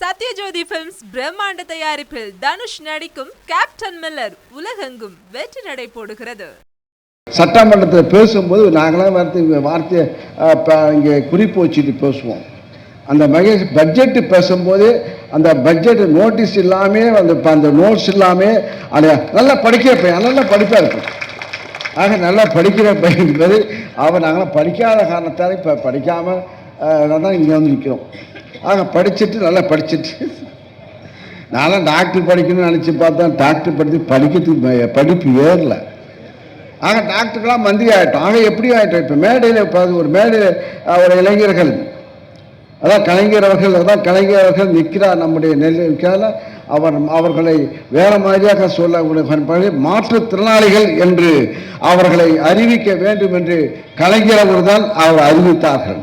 Sathyajothi films பிரம்மாண்ட தயாரிப்பில் தனுஷ் நடிக்கும் கேப்டன் மில்லர் உலகெங்கும் வெற்றி நடை போடுகிறது. சட்டமன்றத்தில் பேசும்போது நாங்களாம் வார்த்தை வார்த்தையை இங்கே குறிப்பு வச்சுட்டு பேசுவோம். அந்த மகேஷ் பட்ஜெட்டு பேசும்போது அந்த பட்ஜெட் நோட்டீஸ் இல்லாமல் அந்த அந்த நோட்ஸ் இல்லாமல் அதை நல்லா படிக்கிற பையன் நல்லா படிப்பாக இருக்கும் ஆக நல்லா படிக்கிற பையன் என்பது அவன் நாங்களாம் படிக்காத காரணத்தால் இப்போ படிக்காமல் தான் இங்கே வந்து நிற்கிறோம் ஆக படிச்சுட்டு நல்லா படிச்சுட்டு. நான்லாம் டாக்டர் படிக்கணும்னு நினச்சி பார்த்தேன். டாக்டர் படித்து படிக்கிறதுக்கு படிப்பு ஏறல. ஆக டாக்டருக்கெல்லாம் மந்திரி ஆகிட்டோம் ஆக எப்படி ஆகிட்டோம் இப்போ மேடையில் இப்போ ஒரு மேடையில் ஒரு இளைஞர்கள். அதான் கலைஞர் அவர்கள் அதான் கலைஞர் அவர்கள் நிற்கிறார் நம்முடைய நெல் நிற்கிறார் அவர் அவர்களை வேறு மாதிரியாக சொல்ல மாற்றுத்திறனாளிகள் என்று அவர்களை அறிவிக்க வேண்டும் என்று கலைஞர் அவர்கள் தான் அவர் அறிவித்தார்கள்.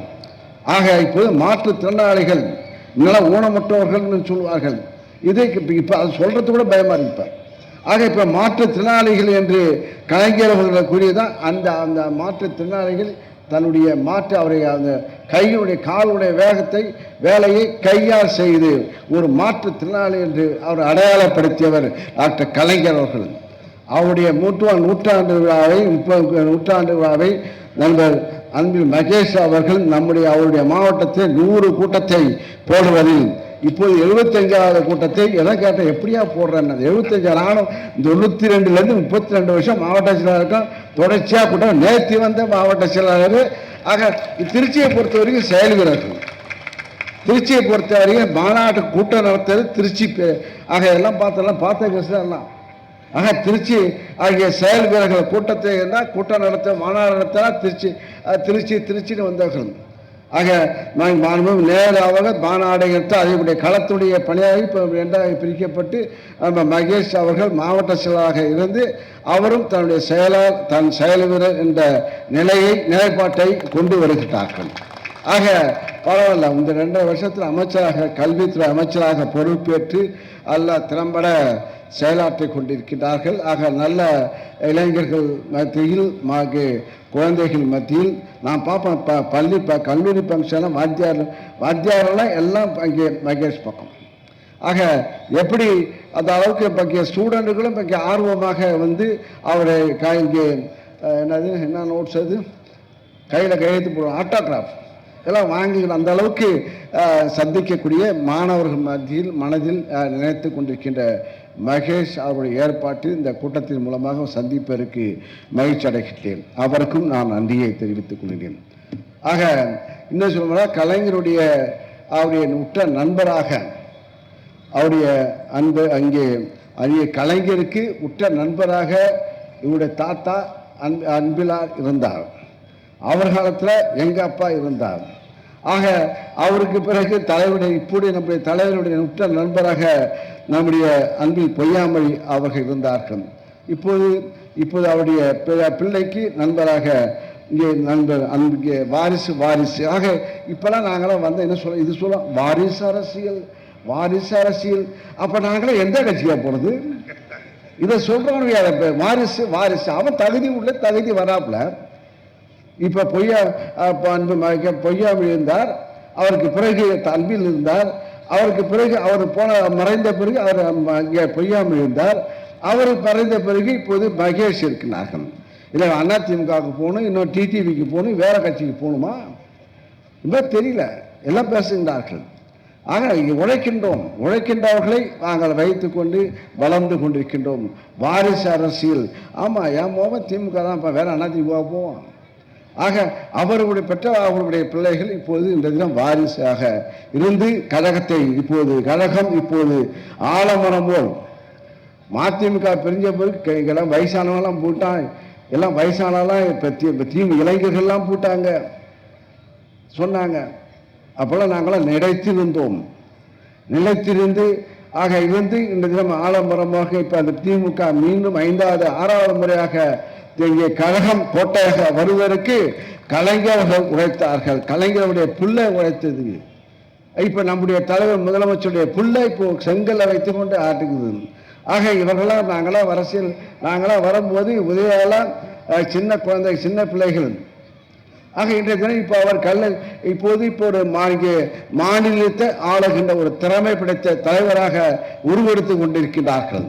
ஆக இப்போது மாற்றுத்திறனாளிகள் முன்னெல்லாம் ஊனமுற்றவர்கள்னு சொல்வார்கள் இதை இப்போ அது சொல்கிறது கூட பயமாக இருப்பார் ஆக இப்போ மாற்றுத்திறனாளிகள் என்று கலைஞர் அவர்கள் கூறியதான் அந்த அந்த மாற்றுத்திறனாளிகள் தன்னுடைய மாற்று அவரை அந்த கையினுடைய காலுடைய வேகத்தை வேலையை கையால் செய்து ஒரு மாற்றுத்திறனாளி என்று அவர் அடையாளப்படுத்தியவர் டாக்டர் கலைஞர் அவர்கள். அவருடைய நூற்றா நூற்றாண்டு விழாவை முப்பது நூற்றாண்டு விழாவை நண்பர் அன்பில் மகேஷ் அவர்கள் நம்முடைய அவருடைய மாவட்டத்தில் நூறு கூட்டத்தை போடுவதில். இப்போது எழுபத்தஞ்சாவது கூட்டத்தை எதை கேட்டால் எப்படியா போடுறேன் எழுபத்தஞ்சு நானும் தொண்ணூற்றி ரெண்டுலேருந்து முப்பத்தி ரெண்டு வருஷம் மாவட்ட செயலாளருக்கும் தொடர்ச்சியாக கூட்டம். நேற்று வந்த மாவட்ட செயலாளர். ஆக திருச்சியை பொறுத்த வரைக்கும் செயல்கிறார்கள் திருச்சியை பொறுத்த வரைக்கும் மாநாட்டு கூட்டம் நடத்துறது திருச்சி ஆக எல்லாம் பார்த்தெல்லாம் பார்த்த கேஸ் எல்லாம். ஆக திருச்சி ஆகிய செயல் வீரர்கள் கூட்டத்தை என்ன? கூட்டம் நடத்த மாநாடு நடத்தினா திருச்சி திருச்சி திருச்சின்னு வந்தவர்கள் ஆக நான் மாணவம் நேராக மாநாடுகிறது அதனுடைய களத்துடைய பணியாக இப்போ ரெண்டாக பிரிக்கப்பட்டு நம்ம மகேஷ் அவர்கள் மாவட்ட செயலாளராக இருந்து அவரும் தன்னுடைய செயலாளர் தன் செயல் வீரர் என்ற நிலையை நிலைப்பாட்டை கொண்டு வருகிறார்கள். ஆக பரவாயில்ல. இந்த ரெண்டரை வருஷத்தில் அமைச்சராக கல்வித்துறை அமைச்சராக பொறுப்பேற்று அல்ல திறம்பட செயலாற்றி கொண்டிருக்கிறார்கள் ஆக நல்ல இளைஞர்கள் மத்தியில் மாகு குழந்தைகள் மத்தியில் நான் பார்ப்பேன் ப பள்ளி ப கல்லூரி ஃபங்க்ஷன்லாம் வாத்தியார் வாத்தியாரெல்லாம் எல்லாம் இங்கே மகேஷ் பக்கம். ஆக எப்படி அந்த அளவுக்கு பக்கிய ஸ்டூடெண்ட்டுகளும் பக்கிய ஆர்வமாக வந்து அவரை இங்கே என்னது என்ன நோட்ஸ் அது? கையில் கையெழுத்து போடுவோம் ஆட்டோகிராஃப். எல்லாம் வாங்கிக்கணும் அந்த அளவுக்கு சந்திக்கக்கூடிய மாணவர்கள் மத்தியில் மனதில் நினைத்து கொண்டிருக்கின்ற மகேஷ் அவருடைய ஏற்பாட்டில் இந்த கூட்டத்தின் மூலமாக சந்திப்பதற்கு மகிழ்ச்சி அடைகின்றேன். அவருக்கும் நான் நன்றியை தெரிவித்துக் கொள்கிறேன். ஆக இன்னும் சொல்லணும்னா கலைஞருடைய அவருடைய உற்ற நண்பராக அவருடைய அன்பு அங்கே அங்கே கலைஞருக்கு உற்ற நண்பராக இவருடைய தாத்தா அன் அன்பிலார் இருந்தார். அவர் காலத்தில் எங்கள் அப்பா இருந்தார். ஆக அவருக்கு பிறகு தலைவருடைய இப்படி நம்முடைய தலைவருடைய உற்ற நண்பராக நம்முடைய அன்பில் பொய்யாமொழி அவர்கள் இருந்தார்கள். இப்போது இப்போது அவருடைய பி- பிள்ளைக்கு நண்பராக இங்கே நண்பர் அங்கே வாரிசு வாரிசு. ஆக இப்போல்லாம் நாங்களாம் வந்து என்ன சொல்ல இது சொல்ல வாரிசு அரசியல் வாரிசு அரசியல். அப்போ நாங்களாம் எந்த கட்சியாக போகிறது இதை சொல்கிறவனுக்கு வாரிசு வாரிசு. அவன் தகுதி உள்ள தகுதி வராப்புல. இப்போ பொய்யா அஹ், அன்பு மக- இருந்தார் அவருக்கு பிறகு அன்பில் இருந்தார். அவருக்கு பிறகு அவர் போன மறைந்த பிறகு அவர் இங்கே அங்கே பொய்யாமொழி இருந்தார் அவர் மறைந்த பிறகு இப்போது மகேஷ் இருக்கிறார்கள். இல்லை அதிமுகவுக்கு போகணும் இன்னும் டிடிவிக்கு போகணும் வேற கட்சிக்கு போகணுமா? இப்போ தெரியல. எல்லாம் பேசுகின்றார்கள். ஆக இங்கே உழைக்கின்றோம். உழைக்கின்றவர்களை நாங்கள் வைத்துக்கொண்டு வளர்ந்து கொண்டிருக்கின்றோம். வாரிசு அரசியல். ஆமாம் என் மோகம் திமுக தான் இப்போ வேற அதிமுக போவோம் ஆக அவர்களுடைய பெற்ற அவர்களுடைய பிள்ளைகள் இப்போது இந்த தினம் வாரிசாக இருந்து கழகத்தை இப்போது கழகம் இப்போது ஆலமரம் போல் மதிமுக பிரிஞ்ச பிறகு எல்லாம் வயசானவங்களாம் போட்டான் எல்லாம் வயசானாலாம் இப்போ தீ தீமு இளைஞர்கள்லாம் போட்டாங்க. சொன்னாங்க. அப்போல்லாம் நாங்களாம் நிலைத்திருந்தோம் நிலைத்திருந்து ஆக இருந்து இந்த தினம் ஆலமரமாக இப்போ அந்த திமுக மீண்டும் ஐந்தாவது ஆறாவது முறையாக இங்கே கழகம் கோட்டையாக வருவதற்கு கலைஞர்கள் உழைத்தார்கள். கலைஞருடைய புல்லை உழைத்தது. இப்போ நம்முடைய தலைவர் முதலமைச்சருடைய புல்லை இப்போ அரைத்து கொண்டு ஆட்டுக்குது ஆக இவர்களாம் நாங்களாம் அரசியல் நாங்களாம் வரும்போது உதயெல்லாம் சின்ன குழந்தை சின்ன பிள்ளைகள். ஆக இன்றைய தினம் இப்போ அவர் கல்ல இப்போது இப்போ ஒரு இங்கே மாநிலத்தை ஆளுகின்ற ஒரு திறமை படைத்த தலைவராக உருவெடுத்து கொண்டிருக்கிறார்கள்.